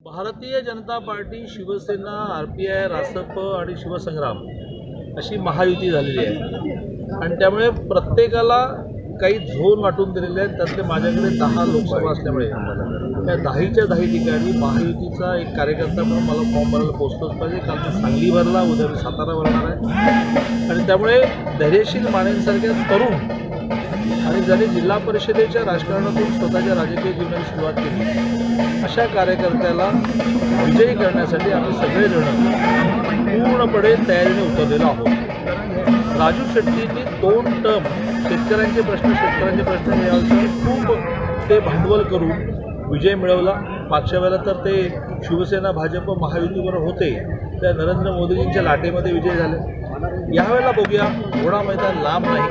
Bharatiya Janata Party Shivsena R P I Rasap आणि शिवसंग्राम अशी महायुती झालेली आहे. आणि त्यामुळे प्रत्येकाला काही झोन वाटून दिलेले आहेत. त्यातले माझ्याकडे दहा लोकसभा असल्यामुळे त्या दहाच्या दहा ठिकाणी महायुतीचा एक कार्यकर्ता म्हणून मला फॉर्म भरायला पोचतोच पाहिजे. कारण मी सांगली भरला उद्या मी सातारा भरणार आहे. आणि त्यामुळे धैर्यशील मानेंसारख्या तरुण आणि ज्याने जिल्हा परिषदेच्या राजकारणातून स्वतःच्या राजकीय जीवनाची सुरुवात केली. अशा कार्यकर्त्याला विजयी करण्यासाठी आम्ही सगळेजण पूर्णपणे तयारीने उतरलेलो आहोत. राजू शेट्टींनी दोन टर्म शेतकऱ्यांचे प्रश्न शेतकऱ्यांचे प्रश्न यावर खूप ते भांडवल करून विजय मिळवला. मागच्या वेळेला तर ते शिवसेना भाजप महायुतीवर होते. त्या नरेंद्र मोदीजींच्या लाटेमध्ये विजय झाले. यावेळेला बघूया घोडा मैदान लांब नाही.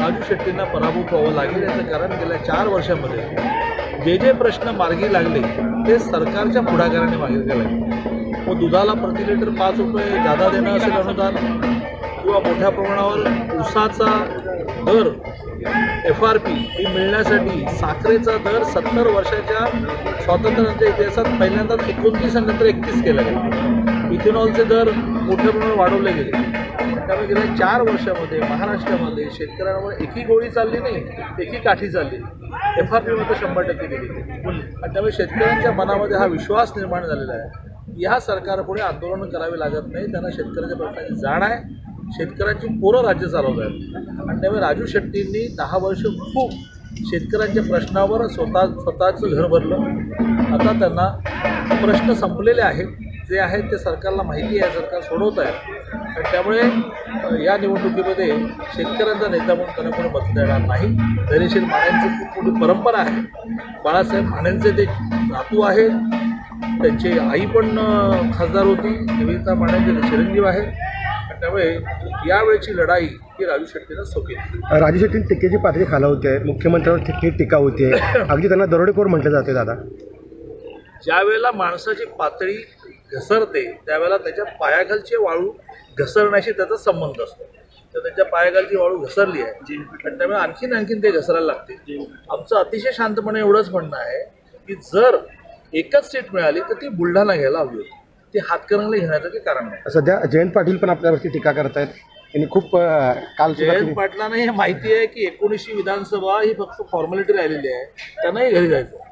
राजू शेट्टींना पराभूत व्हावं लागेल याचं कारण गेल्या चार वर्षामध्ये. जे जे प्रश्न मार्गी लागले ते सरकारच्या पुढाकाराने मागे गेले मग दुधाला प्रति लिटर पाच रुपये जादा देणं असेल अनुदान किंवा मोठ्या प्रमाणावर ऊसाचा दर एफ आर पी ही मिळण्यासाठी साखरेचा दर सत्तर वर्षाच्या स्वातंत्र्याच्या इतिहासात पहिल्यांदाच एकोणतीस आणि नंतर एकतीस केला गेला इथेनॉलचे दर मोठ्या प्रमाणावर वाढवले गेले. त्यामुळे गेल्या चार वर्षामध्ये महाराष्ट्रामध्ये शेतकऱ्यांवर एकी गोळी चालली नाही एकी काठी चालली एफ आर पीमध्ये शंभर टक्के गेली. आणि त्यामुळे शेतकऱ्यांच्या मनामध्ये हा विश्वास निर्माण झालेला आहे. या सरकारपुढे आंदोलन करावे लागत नाही त्यांना शेतकऱ्याच्या प्रश्नाची जाण आहे. शेतकऱ्यांची पोरं राज्य चालवत आहेत. आणि त्यामुळे राजू शेट्टींनी दहा वर्ष खूप शेतकऱ्यांच्या प्रश्नावर स्वतः स्वतःचं घर भरलं. आता त्यांना प्रश्न संपलेले आहेत. जे आहेत ते सरकारला माहिती आहे सरकार सोडवत आहे. आणि त्यामुळे या निवडणुकीमध्ये शेतकऱ्यांचा नेता म्हणून त्यांना कोणी मत देणार नाही. धैर्यशील माण्यांची खूप मोठी परंपरा आहे. बाळासाहेब माण्यांचे ते नातू आहेत. त्यांची आई पण खासदार होती. निवेदिता माण्यांचे ते चिरंजीव आहेत. आणि त्यामुळे यावेळची लढाई ही राजू शेट्टीनं सोकेली राजू शेट्टी टीकेची पातळी खालावते मुख्यमंत्र्यांवर थेट टीका होते. अगदी त्यांना दरोडेखोर म्हटलं जाते दादा. ज्या वेळेला माणसाची पातळी घसरते त्यावेळेला त्याच्या पायाखालची वाळू घसरण्याशी त्याचा संबंध असतो. तर त्याच्या पायाखालची वाळू घसरली आहे. आणि त्यामुळे आणखीन आणखीन ते घसरायला लागते. आमचं अतिशय शांतपणे एवढंच म्हणणं आहे की जर एकच सीट मिळाली तर ती बुलढाणा घ्यायला हवी होती. ती हातकणंगले घेण्याचं काही कारण नाही सध्या जयंत पाटील पण आपल्यावरती टीका करतायत. यांनी खूप काल जयंत पाटलांना हे माहिती आहे की एकोणीसशे विधानसभा ही फक्त फॉर्मॅलिटी राहिलेली आहे. त्यांनाही घरी जायचं